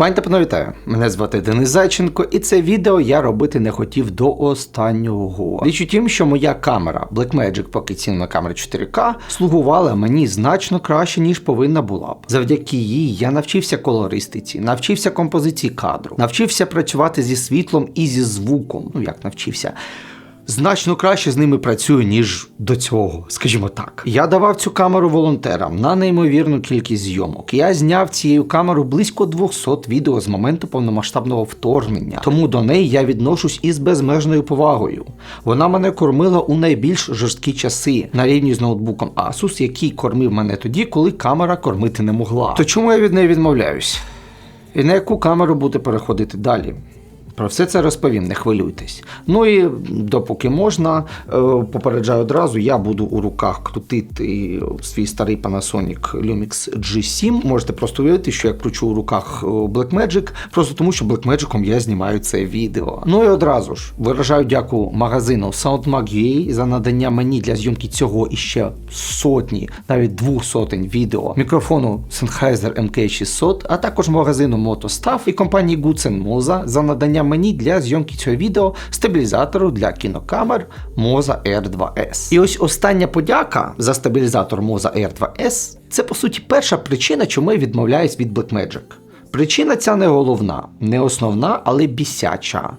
Пані та панове, вітаю! Мене звати Денис Зайченко, і це відео я робити не хотів до останнього. Річ у тім, що моя камера Blackmagic Pocket Cinema Camera 4K слугувала мені значно краще, ніж повинна була б. Завдяки їй я навчився колористиці, навчився композиції кадру, навчився працювати зі світлом і зі звуком. Ну як навчився значно краще з ними працюю, ніж до цього, скажімо так. Я давав цю камеру волонтерам на неймовірну кількість зйомок. Я зняв цією камерою близько 200 відео з моменту повномасштабного вторгнення, тому до неї я відношусь із безмежною повагою. Вона мене кормила у найбільш жорсткі часи на рівні з ноутбуком Asus, який кормив мене тоді, коли камера кормити не могла. То чому я від неї відмовляюсь? І на яку камеру буде переходити далі? Про все це розповім, не хвилюйтесь. Ну і допоки можна, е, попереджаю одразу, я буду у руках крутити свій старий Panasonic Lumix G7. Можете просто уявити, що я кручу у руках е, Blackmagic, просто тому що Blackmagic я знімаю це відео. Ну і одразу ж виражаю дяку магазину SoundMag.ua за надання мені для зйомки цього і ще сотні, навіть двох сотень відео, мікрофону Sennheiser MK600, а також магазину MotoStaff і компанії Goodsen Moza за надання мені для зйомки цього відео стабілізатору для кінокамер Moza R2S. І ось остання подяка за стабілізатор Moza R2S це по суті перша причина, чому я відмовляюсь від Blackmagic. Причина ця не головна, не основна, але бісяча.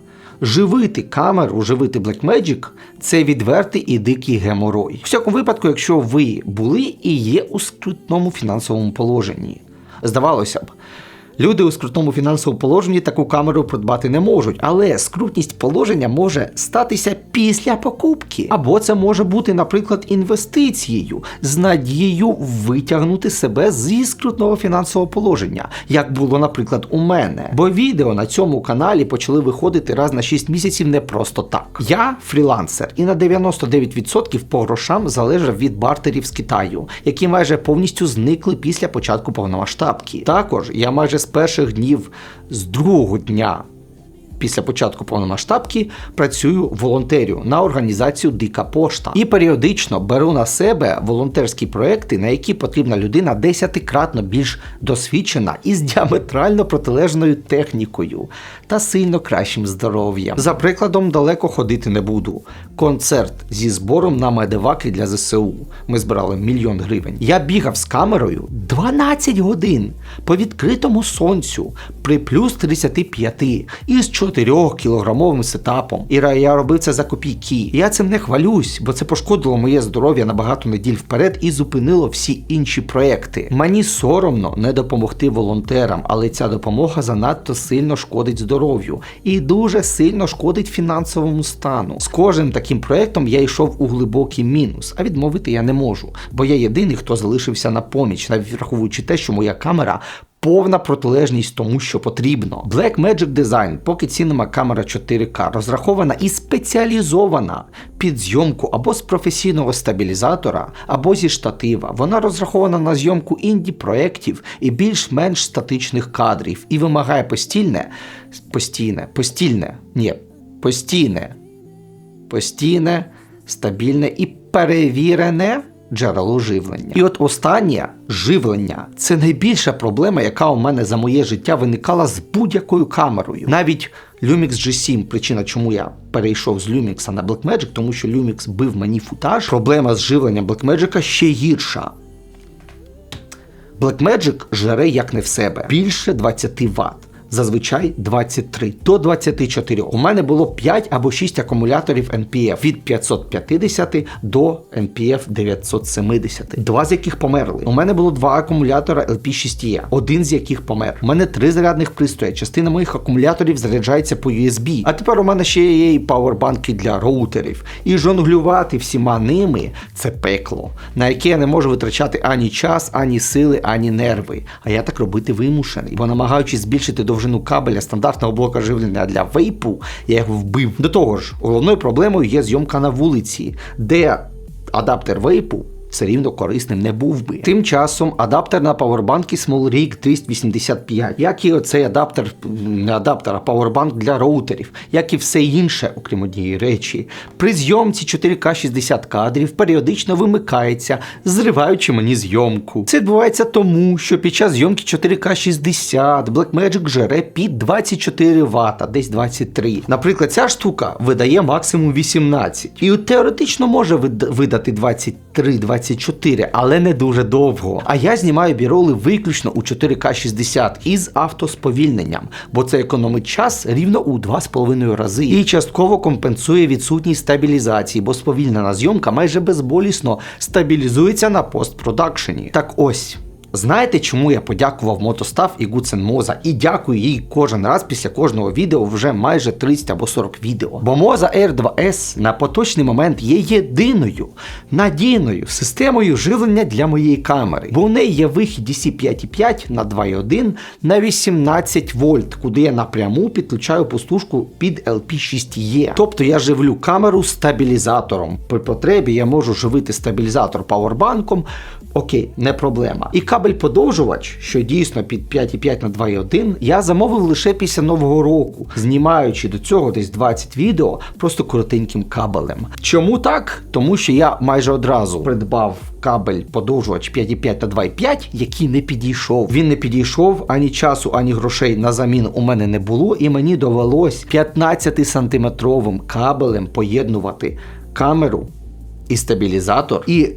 Живити камеру, живити Blackmagic – це відвертий і дикий геморой. В всякому випадку, якщо ви були і є у скрутному фінансовому положенні. Здавалося б, Люди у скрутному фінансовому положенні таку камеру придбати не можуть, але скрутність положення може статися після покупки. Або це може бути, наприклад, інвестицією з надією витягнути себе зі скрутного фінансового положення, як було, наприклад, у мене. Бо відео на цьому каналі почали виходити раз на 6 місяців не просто так. Я фрілансер і на 99% по грошам залежав від бартерів з Китаю, які майже повністю зникли після початку повномасштабки. Також я майже з перших днів з другого дня після початку повномасштабки працюю волонтерю на організацію Дика Пошта і періодично беру на себе волонтерські проекти, на які потрібна людина десятикратно більш досвідчена і з діаметрально протилежною технікою та сильно кращим здоров'ям. За прикладом, далеко ходити не буду. Концерт зі збором на медеваки для ЗСУ. Ми збирали мільйон гривень. Я бігав з камерою 12 годин по відкритому сонцю при плюс 35 із 4-кілограмовим сетапом. І я робив це за копійки. Я цим не хвалюсь, бо це пошкодило моє здоров'я на багато неділь вперед і зупинило всі інші проекти. Мені соромно не допомогти волонтерам, але ця допомога занадто сильно шкодить здоров'ю і дуже сильно шкодить фінансовому стану. З кожним таким проектом я йшов у глибокий мінус, а відмовити я не можу, бо я єдиний, хто залишився на поміч, навіть враховуючи те, що моя камера повна протилежність тому, що потрібно. Black Magic Design Pocket Cinema камера 4K розрахована і спеціалізована під зйомку або з професійного стабілізатора, або зі штатива. Вона розрахована на зйомку інді проєктів і більш-менш статичних кадрів і вимагає постільне, постійне, постільне, ні, постійне, постійне, стабільне і перевірене джерело живлення. І от останнє живлення це найбільша проблема, яка у мене за моє життя виникала з будь-якою камерою. Навіть Lumix G7, причина, чому я перейшов з Lumix на Blackmagic, тому що Lumix бив мені футаж. Проблема з живленням Blackmagic ще гірша. Blackmagic жере як не в себе більше 20 Вт зазвичай 23 до 24. У мене було 5 або 6 акумуляторів NPF від 550 до NPF 970, два з яких померли. У мене було два акумулятора LP6E, один з яких помер. У мене три зарядних пристрої. Частина моїх акумуляторів заряджається по USB. А тепер у мене ще є і пауербанки для роутерів. І жонглювати всіма ними це пекло, на яке я не можу витрачати ані час, ані сили, ані нерви. А я так робити вимушений, бо намагаючись збільшити довжину довжину кабеля стандартного блока живлення для вейпу, я його вбив. До того ж, головною проблемою є зйомка на вулиці, де адаптер вейпу все рівно корисним не був би. Тим часом адаптер на павербанки SmallRig 385, як і оцей адаптер, не адаптер, а павербанк для роутерів, як і все інше, окрім однієї речі, при зйомці 4К 60 кадрів періодично вимикається, зриваючи мені зйомку. Це відбувається тому, що під час зйомки 4К 60 Blackmagic жере під 24 Вт, десь 23. Наприклад, ця штука видає максимум 18. І теоретично може видати 23-24, але не дуже довго. А я знімаю біроли виключно у 4К 60 із автосповільненням, бо це економить час рівно у 2,5 рази і частково компенсує відсутність стабілізації, бо сповільнена зйомка майже безболісно стабілізується на постпродакшені. Так ось. Знаєте, чому я подякував Мотостав і Гуцен Моза і дякую їй кожен раз після кожного відео вже майже 30 або 40 відео. Бо Моза R2S на поточний момент є єдиною надійною системою живлення для моєї камери, бо у неї є вихід DC 5.5 на 2.1 на 18 вольт, куди я напряму підключаю пустушку під LP6E. Тобто я живлю камеру стабілізатором. При потребі я можу живити стабілізатор павербанком. Окей, не проблема. І кабель подовжувач, що дійсно під 5,5 на 2,1, я замовив лише після нового року, знімаючи до цього десь 20 відео просто коротеньким кабелем. Чому так? Тому що я майже одразу придбав кабель подовжувач 5,5 на 2,5, який не підійшов. Він не підійшов ані часу, ані грошей на заміну у мене не було, і мені довелось 15 сантиметровим кабелем поєднувати камеру і стабілізатор. І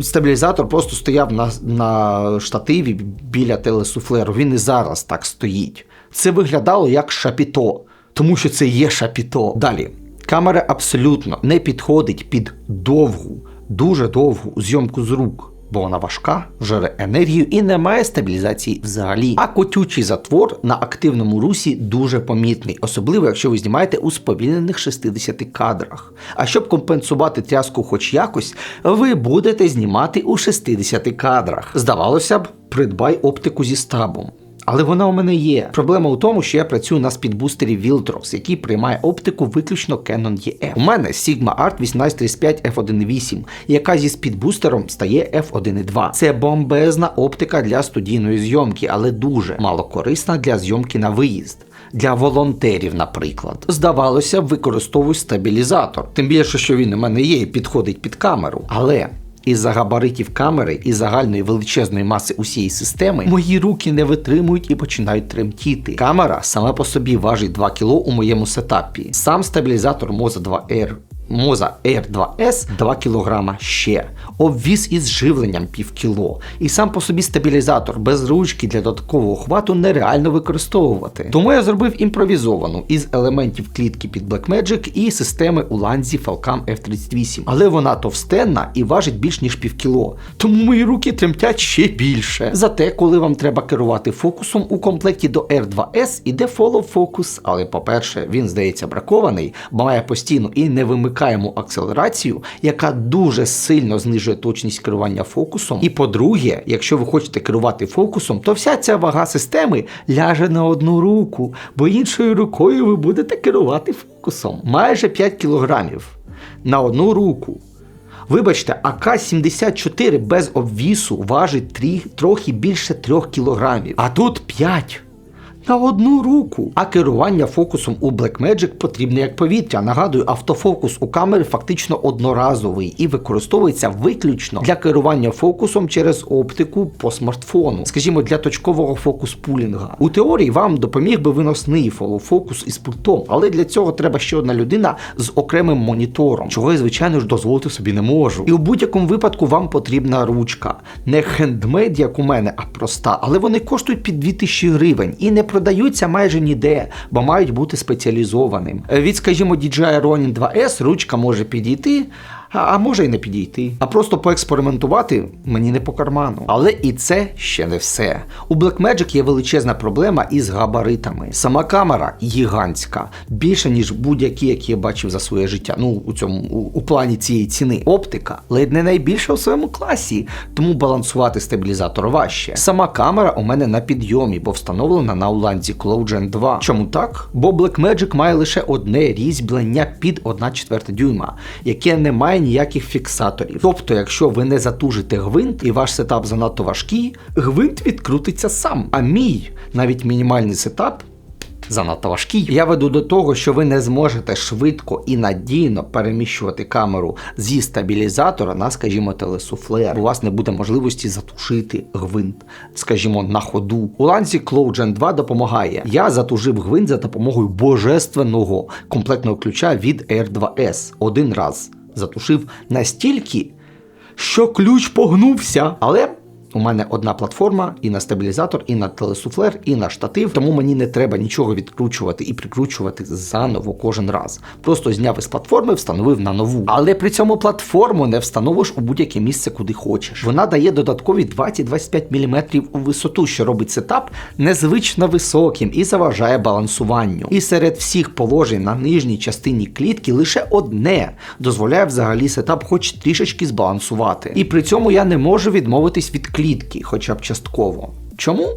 стабілізатор просто стояв на, на штативі біля телесуфлеру. Він і зараз так стоїть. Це виглядало як шапіто, тому що це є шапіто. Далі. Камера абсолютно не підходить під довгу, дуже довгу зйомку з рук. Бо вона важка, жере енергію і не має стабілізації взагалі. А котючий затвор на активному русі дуже помітний, особливо якщо ви знімаєте у сповільнених 60 кадрах. А щоб компенсувати тряску хоч якось, ви будете знімати у 60 кадрах. Здавалося б, придбай оптику зі стабом. Але вона у мене є. Проблема у тому, що я працюю на спідбустері Viltros, який приймає оптику виключно Canon EF. У мене Sigma Art 1835 f1.8, яка зі спідбустером стає f1.2. Це бомбезна оптика для студійної зйомки, але дуже малокорисна для зйомки на виїзд. Для волонтерів, наприклад, здавалося використовую стабілізатор. Тим більше, що він у мене є і підходить під камеру. Але із-за габаритів камери і загальної величезної маси усієї системи мої руки не витримують і починають тремтіти. Камера сама по собі важить 2 кг у моєму сетапі. Сам стабілізатор Moza 2R Моза R2S 2 кг ще, обвіз із живленням пів кіло. І сам по собі стабілізатор без ручки для додаткового хвату нереально використовувати. Тому я зробив імпровізовану із елементів клітки під Blackmagic і системи у ланзі Falcam F38. Але вона товстенна і важить більш ніж пів кіло. Тому мої руки тремтять ще більше. Зате, коли вам треба керувати фокусом, у комплекті до R2S іде Follow Focus, але по-перше, він здається бракований, бо має постійну і невимикаємо акселерацію, яка дуже сильно знижує точність керування фокусом. І по-друге, якщо ви хочете керувати фокусом, то вся ця вага системи ляже на одну руку, бо іншою рукою ви будете керувати фокусом. Майже 5 кілограмів на одну руку. Вибачте, АК-74 без обвісу важить трі- трохи більше 3 кілограмів, а тут 5. На одну руку. А керування фокусом у Blackmagic потрібне як повітря. Нагадую, автофокус у камери фактично одноразовий і використовується виключно для керування фокусом через оптику по смартфону, скажімо, для точкового фокус пулінга. У теорії вам допоміг би виносний фолофокус із пультом, але для цього треба ще одна людина з окремим монітором, чого я, звичайно ж, дозволити собі не можу. І у будь-якому випадку вам потрібна ручка. Не хендмейд, як у мене, а проста, але вони коштують під 2000 гривень і не продаються майже ніде, бо мають бути спеціалізованим. Е, Від, скажімо, DJI Ronin 2S ручка може підійти. А, може й не підійти. А просто поекспериментувати мені не по карману. Але і це ще не все. У Blackmagic є величезна проблема із габаритами. Сама камера гігантська, більше ніж будь-які, які я бачив за своє життя. Ну у цьому у, у плані цієї ціни. Оптика ледь не найбільша у своєму класі, тому балансувати стабілізатор важче. Сама камера у мене на підйомі, бо встановлена на уланці CloudGen 2. Чому так? Бо Blackmagic має лише одне різьблення під 1,4 дюйма, яке не має ніяких фіксаторів. Тобто, якщо ви не затужите гвинт і ваш сетап занадто важкий, гвинт відкрутиться сам. А мій навіть мінімальний сетап занадто важкий. Я веду до того, що ви не зможете швидко і надійно переміщувати камеру зі стабілізатора на, скажімо, телесуфлер. У вас не буде можливості затушити гвинт, скажімо, на ходу. У ланці CloudGen 2 допомагає. Я затужив гвинт за допомогою божественного комплектного ключа від Air 2S. Один раз затушив настільки, що ключ погнувся. Але у мене одна платформа і на стабілізатор, і на телесуфлер, і на штатив, тому мені не треба нічого відкручувати і прикручувати заново кожен раз. Просто зняв із платформи, встановив на нову. Але при цьому платформу не встановиш у будь-яке місце, куди хочеш. Вона дає додаткові 20-25 мм у висоту, що робить сетап незвично високим і заважає балансуванню. І серед всіх положень на нижній частині клітки лише одне дозволяє взагалі сетап хоч трішечки збалансувати. І при цьому я не можу відмовитись від клітки клітки, хоча б частково. Чому?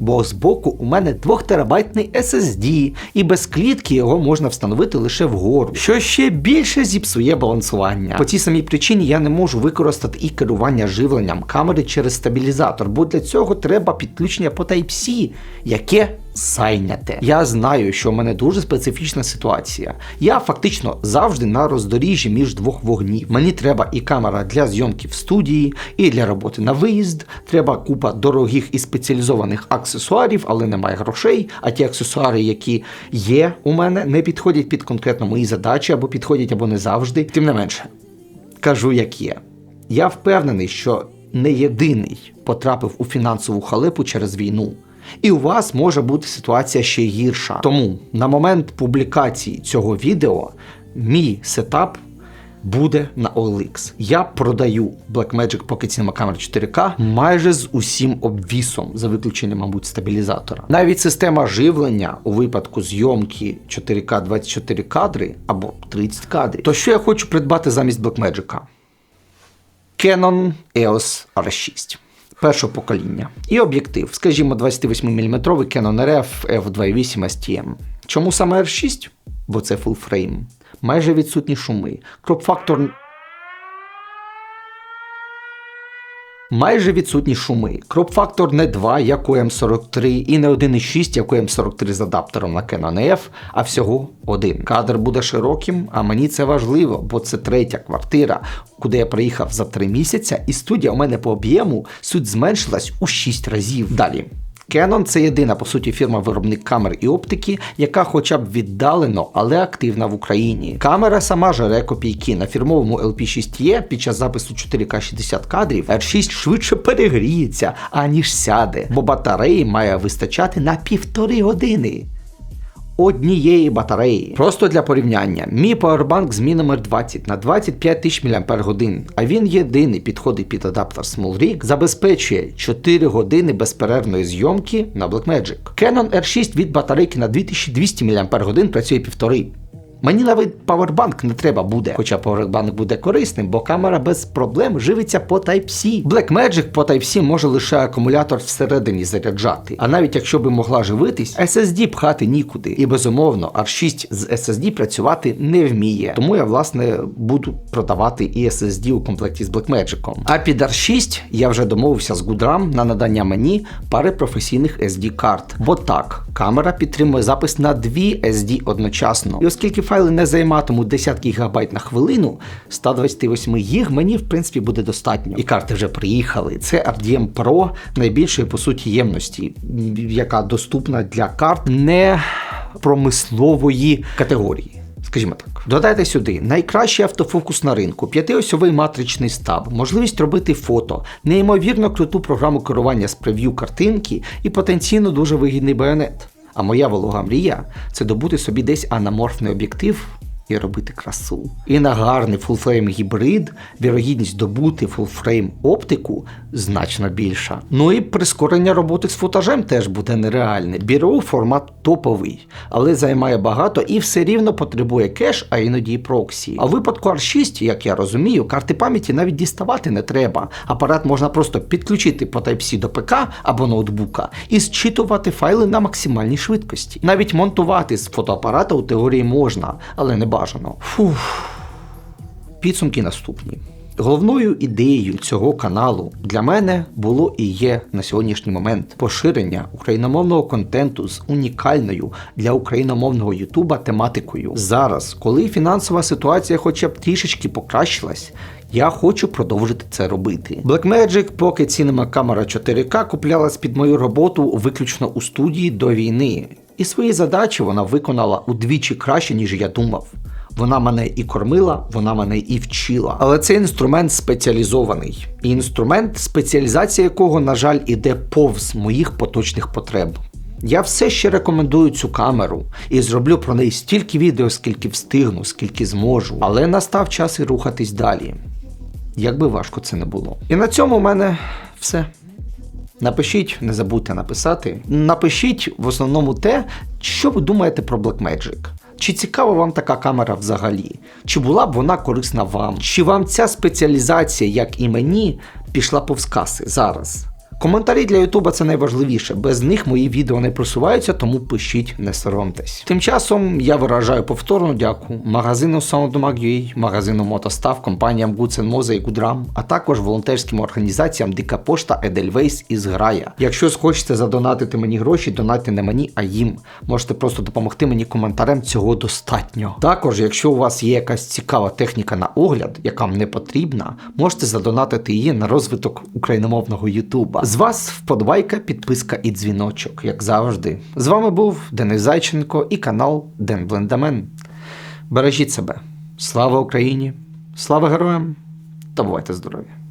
Бо збоку у мене 2 терабайтний SSD, і без клітки його можна встановити лише вгору, що ще більше зіпсує балансування. По цій самій причині я не можу використати і керування живленням камери через стабілізатор, бо для цього треба підключення по Type-C, яке зайняте. Я знаю, що в мене дуже специфічна ситуація. Я фактично завжди на роздоріжжі між двох вогнів. Мені треба і камера для зйомки в студії, і для роботи на виїзд. Треба купа дорогих і спеціалізованих аксесуарів, але немає грошей. А ті аксесуари, які є у мене, не підходять під конкретно мої задачі або підходять, або не завжди. Тим не менше, кажу, як є. Я впевнений, що не єдиний потрапив у фінансову халепу через війну. І у вас може бути ситуація ще гірша. Тому на момент публікації цього відео мій сетап буде на OLX. Я продаю Blackmagic Pocket Cinema Camera 4K майже з усім обвісом, за виключенням, мабуть, стабілізатора. Навіть система живлення у випадку зйомки 4К 24 кадри або 30 кадрів. То що я хочу придбати замість Blackmagic? Canon EOS R6 першого покоління. І об'єктив, скажімо, 28-мм Canon RF F2.8 STM. Чому саме R6? Бо це фулфрейм. Майже відсутні шуми. Кроп-фактор Майже відсутні шуми. Кроп-фактор не 2, як у М43, і не 1,6, як у М43 з адаптером на Canon F, а всього один. Кадр буде широким, а мені це важливо, бо це третя квартира, куди я приїхав за 3 місяця, і студія у мене по об'єму суть зменшилась у 6 разів. Далі. Canon. Це єдина по суті фірма-виробник камер і оптики, яка хоча б віддалено, але активна в Україні. Камера сама жере копійки. На фірмовому LP6E під час запису 4К 60 кадрів R6 швидше перегріється, аніж сяде, бо батареї має вистачати на півтори години однієї батареї. Просто для порівняння, мій Powerbank з Mi номер 20 на 25 тисяч мАч, а він єдиний підходить під адаптер SmallRig, забезпечує 4 години безперервної зйомки на Blackmagic. Canon R6 від батарейки на 2200 мАч працює півтори. Мені навіть павербанк не треба буде, хоча павербанк буде корисним, бо камера без проблем живиться по Type-C. Blackmagic по Type-C може лише акумулятор всередині заряджати. А навіть якщо би могла живитись, SSD пхати нікуди. І безумовно, R6 з SSD працювати не вміє. Тому я, власне, буду продавати і SSD у комплекті з Blackmagic. А під R6 я вже домовився з Goodram на надання мені пари професійних SD карт. Бо так, камера підтримує запис на дві SD одночасно. І оскільки файли не займатимуть десятки гігабайт на хвилину, 128 гіг мені в принципі буде достатньо. І карти вже приїхали. Це RDM Pro найбільшої по суті ємності, яка доступна для карт не промислової категорії. Скажімо так, додайте сюди найкращий автофокус на ринку, п'ятиосьовий матричний стаб, можливість робити фото, неймовірно круту програму керування з прев'ю картинки і потенційно дуже вигідний байонет. А моя волога мрія це добути собі десь анаморфний об'єктив і робити красу. І на гарний фулфрейм гібрид вірогідність добути фулфрейм оптику значно більша. Ну і прискорення роботи з футажем теж буде нереальне. Біру формат топовий, але займає багато і все рівно потребує кеш, а іноді і проксі. А в випадку R6, як я розумію, карти пам'яті навіть діставати не треба. Апарат можна просто підключити по Type-C до ПК або ноутбука і зчитувати файли на максимальній швидкості. Навіть монтувати з фотоапарата у теорії можна, але не бажано. Фух. Підсумки наступні. Головною ідеєю цього каналу для мене було і є на сьогоднішній момент поширення україномовного контенту з унікальною для україномовного Ютуба тематикою. Зараз, коли фінансова ситуація хоча б трішечки покращилась, я хочу продовжити це робити. Blackmagic поки Cinema камера 4К куплялась під мою роботу виключно у студії до війни, і свої задачі вона виконала удвічі краще, ніж я думав. Вона мене і кормила, вона мене і вчила. Але це інструмент спеціалізований. І інструмент, спеціалізація якого, на жаль, іде повз моїх поточних потреб. Я все ще рекомендую цю камеру і зроблю про неї стільки відео, скільки встигну, скільки зможу. Але настав час і рухатись далі. Як би важко це не було. І на цьому в мене все. Напишіть, не забудьте написати. Напишіть в основному те, що ви думаєте про Blackmagic. Чи цікава вам така камера взагалі? Чи була б вона корисна вам? Чи вам ця спеціалізація, як і мені, пішла повз каси зараз? Коментарі для Ютуба це найважливіше. Без них мої відео не просуваються, тому пишіть, не соромтесь. Тим часом я виражаю повторну дяку магазину Soundmag.ua, магазину Мотостав, компаніям Goods Moza і Goodram, а також волонтерським організаціям Дика Пошта, Edelweiss і Зграя. Якщо схочете задонатити мені гроші, донатьте не мені, а їм. Можете просто допомогти мені коментарем, цього достатньо. Також, якщо у вас є якась цікава техніка на огляд, яка вам не потрібна, можете задонатити її на розвиток україномовного Ютуба. З вас вподобайка, підписка і дзвіночок, як завжди. З вами був Денис Зайченко і канал Ден Блендамен. Бережіть себе. Слава Україні! Слава героям! Та бувайте здорові!